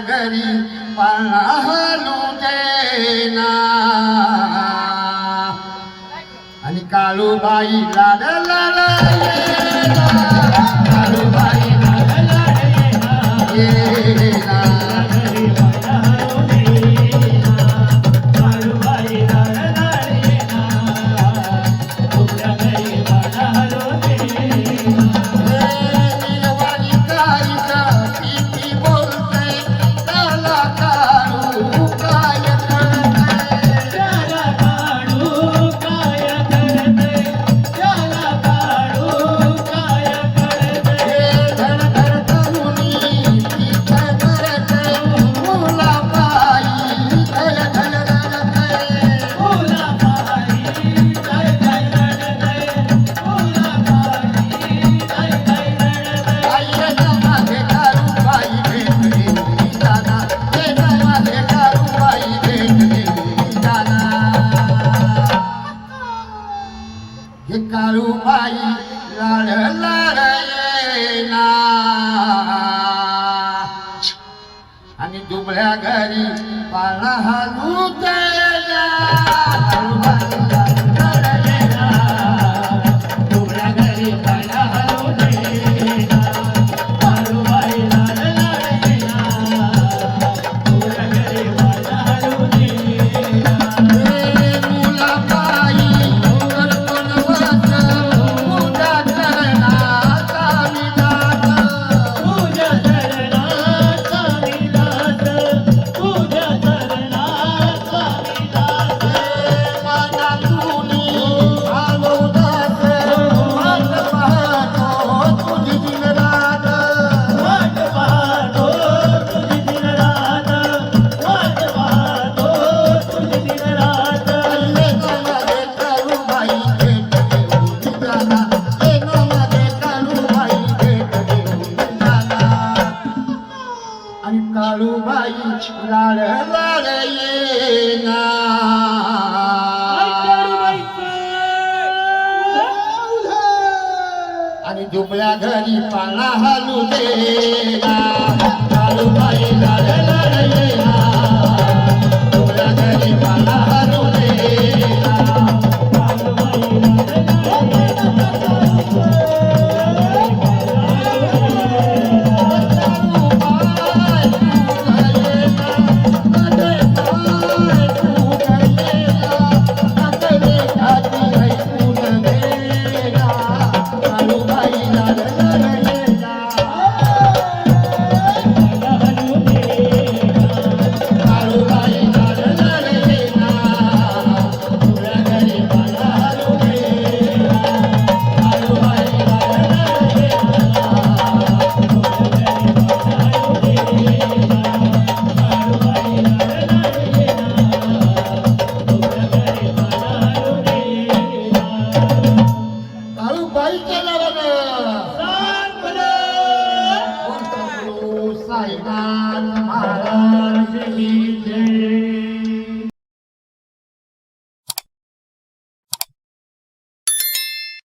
घरी पाहणू देना. आणि काळूबाई लाड लाड दुबळ्या घरी पाळा हा काळूबाई लाड लाड येना आणि झोपल्या घरी पाना हालू देना काळूबाई लाड Thank you.